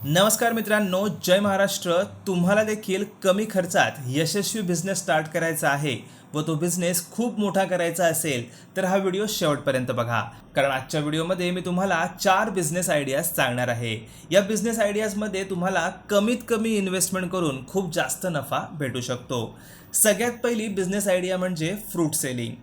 नमस्कार मित्रांनो जय महाराष्ट्र. तुम्हाला देखील कमी खर्चात यशस्वी बिझनेस स्टार्ट करायचा आहे व तो बिझनेस खूप मोठा करायचा असेल तर हा व्हिडिओ शेवटपर्यंत बघा. कारण आजच्या व्हिडिओमध्ये मी तुम्हाला चार बिझनेस आयडियाज सांगणार आहे. या बिझनेस आयडियाजमध्ये तुम्हाला कमीत कमी इन्व्हेस्टमेंट करून खूप जास्त नफा भेटू शकतो. सगळ्यात पहिली बिझनेस आयडिया म्हणजे फ्रूट सेलिंग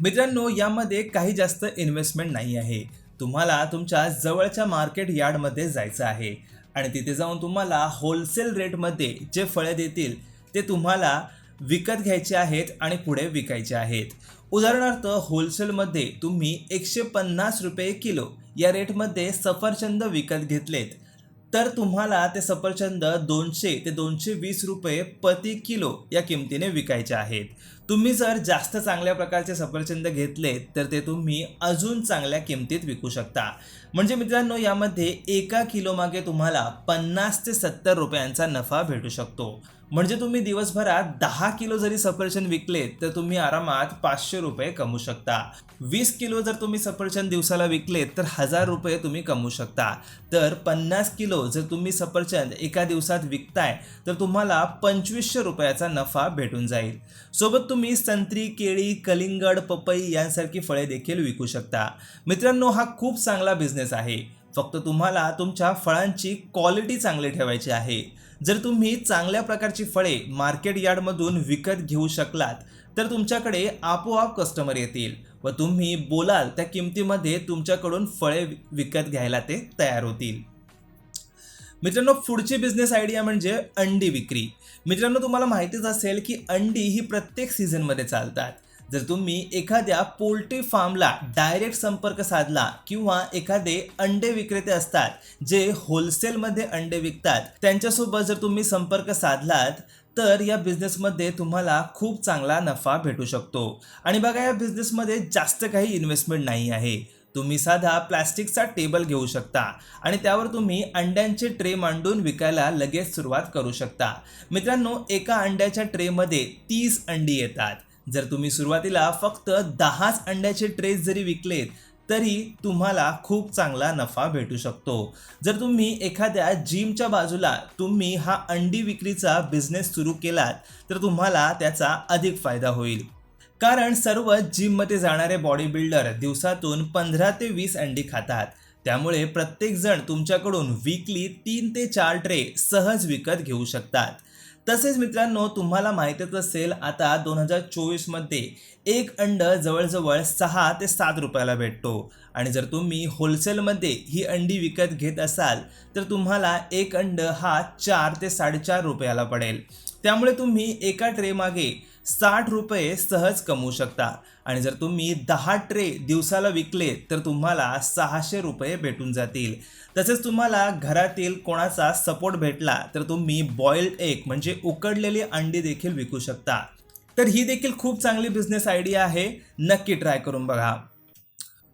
मित्रांनो यामध्ये काही जास्त इन्व्हेस्टमेंट नाही आहे. तुम्हाला तुमच्या जवळच्या मार्केट यार्डमध्ये जायचं आहे. आणि तिथे जाऊन तुम्हाला होलसेल रेटमध्ये जे फळे देतील ते तुम्हाला विकत घ्यायचे आहेत आणि पुढे विकायचे आहेत. उदाहरणार्थ होलसेलमध्ये तुम्ही एकशे पन्नास रुपये किलो या रेटमध्ये सफरचंद विकत घेतलेत. तर तुम्हाला ते सफरचंद दोनशे ते दोनशे वीस रुपये प्रति किलो या किमतीने विकायचे आहेत. तुम्ही जर जास्त चांगल्या प्रकारचे सफरचंद घेतले तर ते तुम्ही अजून चांगल्या किमतीत विकू शकता. म्हणजे मित्रांनो यामध्ये एका किलोमागे तुम्हाला पन्नास ते सत्तर रुपयांचा नफा भेटू शकतो. म्हणजे तुम्ही दिवसभरात दहा किलो जरी सफरचंद विकले तर तुम्ही आरामात पाचशे रुपये कमवू शकता. वीस किलो जर तुम्ही सफरचंद दिवसाला विकले तर हजार रुपये तुम्ही कमवू शकता. तर पन्नास किलो जर तुम्ही सफरचंद एका दिवसात विकताय तर तुम्हाला पंचवीसशे रुपयाचा नफा भेटून जाईल. सोबत तुम्ही संत्री केळी कलिंगड पपई यांसारखी फळे देखील विकू शकता. मित्रांनो हा खूप चांगला बिझनेस आहे. फक्त तुम्हाला तुमच्या फळांची क्वालिटी चांगली ठेवायची आहे. जर तुम्ही चांगल्या प्रकारची फळे मार्केट यार्डमधून विकत घेऊ शकलात तर तुमच्याकडे आपोआप कस्टमर येतील व तुम्ही बोलाल त्या किमतीमध्ये तुमच्याकडून फळे विकत घ्यायला ते तयार होतील. मित्रांनो पुढची बिझनेस आयडिया म्हणजे अंडी विक्री. मित्रांनो तुम्हाला माहितीच असेल की अंडी ही प्रत्येक सीझनमध्ये चालतात. जर तुम्ही एखाद्या पोल्ट्री फार्मला डायरेक्ट संपर्क साधला किंवा एखादे अंडे विक्रेते असतात जे होलसेलमध्ये अंडे विकतात त्यांच्यासोबत जर तुम्ही संपर्क साधलात तर या बिझनेसमध्ये तुम्हाला खूप चांगला नफा भेटू शकतो. आणि बघा या बिझनेसमध्ये जास्त काही इन्व्हेस्टमेंट नाही आहे. तुम्ही साधा प्लॅस्टिकचा टेबल घेऊ शकता आणि त्यावर तुम्ही अंड्यांचे ट्रे मांडून विकायला लगेच सुरुवात करू शकता. मित्रांनो एका अंड्याच्या ट्रेमध्ये तीस अंडी येतात. जर तुम्ही सुरुवातीला फक्त दहाच अंड्याचे ट्रेस जरी विकलेत तरी तुम्हाला खूप चांगला नफा भेटू शकतो. जर तुम्ही एखाद्या जिमच्या बाजूला तुम्ही हा अंडी विक्रीचा बिझनेस सुरू केलात तर तुम्हाला त्याचा अधिक फायदा होईल. कारण सर्व जिममध्ये जाणारे बॉडी बिल्डर दिवसातून पंधरा ते वीस अंडी खातात. त्यामुळे प्रत्येकजण तुमच्याकडून वीकली तीन ते चार ट्रे सहज विकत घेऊ शकतात. तसेच मित्रांनो तुम्हाला माहीतच असेल आता दोन हजार चोवीसमध्ये एक अंड जवळजवळ सहा ते सात रुपयाला भेटतो. आणि जर तुम्ही होलसेलमध्ये ही अंडी विकत घेत असाल तर तुम्हाला एक अंड हा चार ते साडेचार रुपयाला पडेल. त्यामुळे तुम्ही एका ट्रेमागे साठ रुपये सहज कमवू शकता. आणि जर तुम्ही दहा ट्रे दिवसाला विकले तर तुम्हाला सहाशे रुपये भेटून जातील. तसेच तुम्हाला घरातील कोणाचा सपोर्ट भेटला तर तुम्ही बॉइल्ड एग म्हणजे उकडलेली अंडी देखील विकू शकता. तर ही देखील खूप चांगली बिझनेस आयडिया आहे. नक्की ट्राय करून बघा.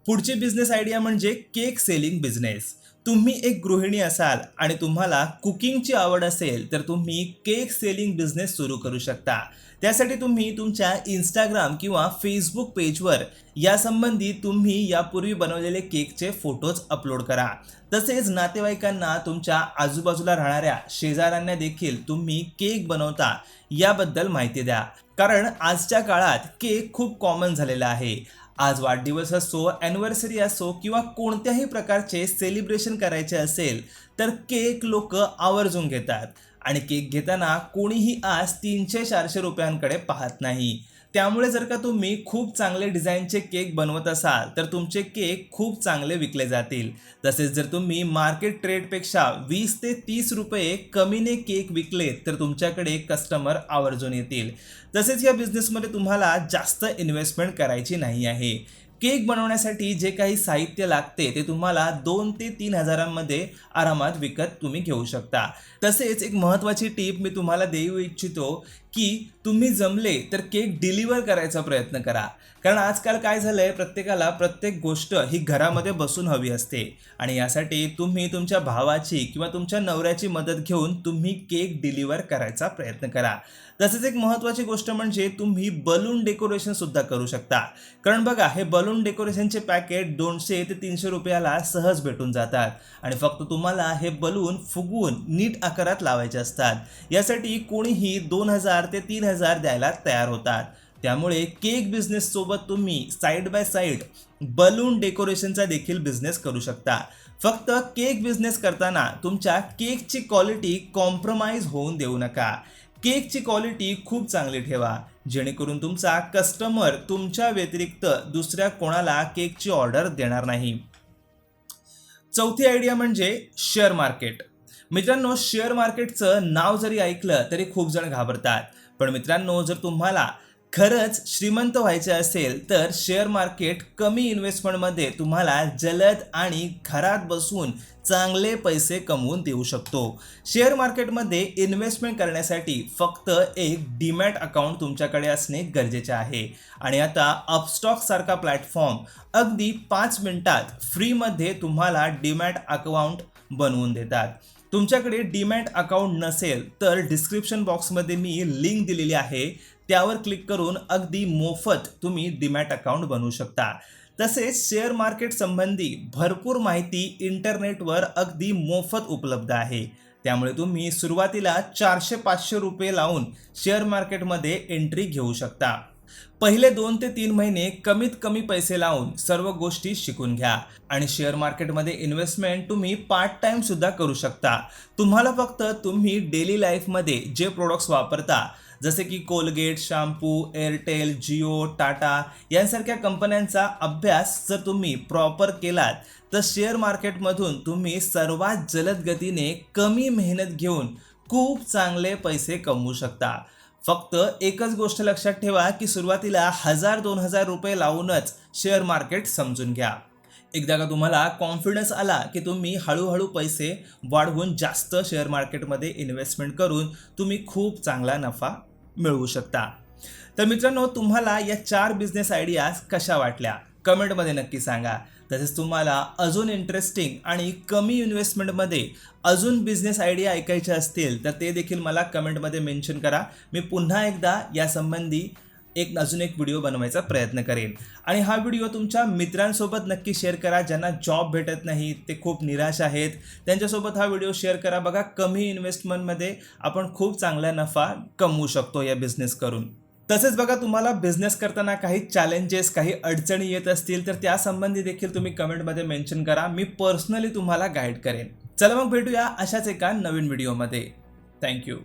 पुढची बिझनेस आयडिया म्हणजे केक सेलिंग बिझनेस तुम्ही एक गृहिणी असाल आणि तुम्हाला कुकिंगची आवड असेल तर तुम्ही केक सेलिंग बिझनेस सुरू करू शकता. त्यासाठी तुम्ही तुमच्या इंस्टाग्राम किंवा फेसबुक पेजवर यासंबंधी तुम्ही यापूर्वी बनवलेले केकचे फोटोज अपलोड करा. तसेच नातेवाईकांना तुमच्या आजूबाजूला राहणाऱ्या शेजाऱ्यांना देखील तुम्ही केक बनवता याबद्दल माहिती द्या. कारण आजच्या काळात केक खूप कॉमन झालेला आहे. आज वाढदिवस असो ॲनिव्हर्सरी असो किंवा कोणत्याही प्रकारचे सेलिब्रेशन करायचे असेल तर केक लोक आवर्जून घेतात. आणि केक घेताना कोणीही आज तीनशे चारशे रुपयांकडे पाहत नाही. त्यामुळे जर का तुम्ही खूप चांगले डिझाईनचे केक बनवत असाल तर तुमचे केक खूप चांगले विकले जातील. तसेच जर तुम्ही मार्केट ट्रेडपेक्षा वीस ते तीस रुपये कमीने केक विकले तर तुमच्याकडे कस्टमर आवर्जून येतील. तसेच या बिझनेसमध्ये तुम्हाला जास्त इन्व्हेस्टमेंट करायची नाही आहे. केक बनवण्यासाठी जे काही साहित्य लागते ते तुम्हाला दोन ते तीन हजारांमध्ये आरामात विकत तुम्ही घेऊ शकता. तसेच एक महत्त्वाची टीप मी तुम्हाला देऊ इच्छितो की तुम्ही जमले तर केक डिलिव्हर करायचा प्रयत्न करा. कारण आजकाल काय झालंय प्रत्येकाला प्रत्येक गोष्ट ही घरामध्ये बसून हवी असते. आणि यासाठी तुम्ही तुमच्या भावाची किंवा तुमच्या नवऱ्याची मदत घेऊन तुम्ही केक डिलिव्हर करायचा प्रयत्न करा. तसेच एक महत्त्वाची गोष्ट म्हणजे तुम्ही बलून डेकोरेशनसुद्धा करू शकता. कारण बघा हे बलून डेकोरेशनचे पॅकेट दोनशे ते तीनशे रुपयाला सहज भेटून जातात. आणि फक्त तुम्हाला हे बलून फुगवून नीट आकारात लावायचे असतात. यासाठी कोणीही दोन हजार ते तीन हजार द्यायला तयार होतात. त्यामुळे केक बिझनेस सोबत तुम्ही साईड बाय साईड बलून डेकोरेशनचा देखील बिझनेस करू शकता. फक्त केक बिझनेस करताना तुमच्या केकची क्वालिटी कॉम्प्रोमाइज होऊन देऊ नका. केकची क्वालिटी खूप चांगली ठेवा. जेणेकरून तुमचा कस्टमर तुमच्या व्यतिरिक्त दुसऱ्या कोणाला केकची ऑर्डर देणार नाही. चौथी आयडिया म्हणजे शेअर मार्केट मित्रांनो शेअर मार्केटचं नाव जरी ऐकलं तरी खूप जण घाबरतात. पण मित्रांनो जर तुम्हाला खरंच श्रीमंत व्हायचे असेल तर शेअर मार्केट कमी इन्व्हेस्टमेंटमध्ये तुम्हाला जलद आणि घरात बसून चांगले पैसे कमवून देऊ शकतो. शेअर मार्केटमध्ये इन्व्हेस्टमेंट करण्यासाठी फक्त एक डीमॅट अकाउंट तुमच्याकडे असणे गरजेचे आहे. आणि आता अपस्टॉक सारखा प्लॅटफॉर्म अगदी पाच मिनिटात फ्रीमध्ये तुम्हाला डीमॅट अकाउंट बनवून देतात. तुमच्याकडे डीमॅट अकाउंट नसेल तर डिस्क्रिप्शन बॉक्समध्ये मी लिंक दिलेली आहे. त्यावर क्लिक करून अगदी मोफत तुम्ही डीमॅट अकाउंट बनवू शकता. तसेच शेअर मार्केट संबंधी भरपूर माहिती इंटरनेटवर अगदी मोफत उपलब्ध आहे. त्यामुळे तुम्ही सुरुवातीला चारशे पाचशे रुपये लावून शेअर मार्केटमध्ये एंट्री घेऊ शकता. पहिले दोन ते तीन महिने कमीत कमी पैसे लावून सर्व गोष्टी शिकून घ्या. आणि शेअर मार्केटमध्ये इन्व्हेस्टमेंट तुम्ही पार्ट टाइम सुद्धा करू शकता. तुम्हाला फक्त तुम्ही डेली लाईफमध्ये जे प्रोडक्ट्स वापरता जसे की Colgate shampoo Airtel Jio Tata यांसारख्या कंपन्यांचा अभ्यास जर तुम्ही प्रॉपर केलात तर शेअर मार्केटमधून तुम्ही सर्वात जलद गतीने कमी मेहनत घेऊन खूप चांगले पैसे कमवू शकता. फक्त एकच गोष्ट लक्षात ठेवा की सुरुवातीला हजार दोन हजार रुपये लावूनच शेअर मार्केट समजून घ्या. एकदा का तुम्हाला कॉन्फिडन्स आला की तुम्ही हळूहळू पैसे वाढवून जास्त शेअर मार्केटमध्ये इन्व्हेस्टमेंट करून तुम्ही खूप चांगला नफा मिळवू शकता. तर मित्रांनो तुम्हाला या चार बिझनेस आयडियाज कशा वाटल्या? कमेंटमध्ये नक्की सांगा. तसेच तुम्हाला अजून इंटरेस्टिंग आणि कमी इन्व्हेस्टमेंटमध्ये अजून बिझनेस आयडिया ऐकायचे असतील तर ते देखील मला कमेंटमध्ये मेन्शन करा. मी पुन्हा एकदा यासंबंधी एक अजून एक व्हिडिओ बनवायचा प्रयत्न करेन. आणि हा व्हिडिओ तुमच्या मित्रांसोबत नक्की शेअर करा ज्यांना जॉब भेटत नाही ते खूप निराश आहेत. त्यांच्यासोबत हा व्हिडिओ शेअर करा. बघा कमी इन्व्हेस्टमेंटमध्ये आपण खूप चांगला नफा कमवू शकतो या बिझनेस करून. तसेच बघा तुम्हाला बिझनेस करताना काही चॅलेंजेस काही अडचणी येत असतील तर त्यासंबंधी देखील तुम्ही कमेंटमध्ये मेन्शन करा. मी पर्सनली तुम्हाला गाईड करेन. चला मग भेटूया अशाच एका नवीन व्हिडिओमध्ये थँक्यू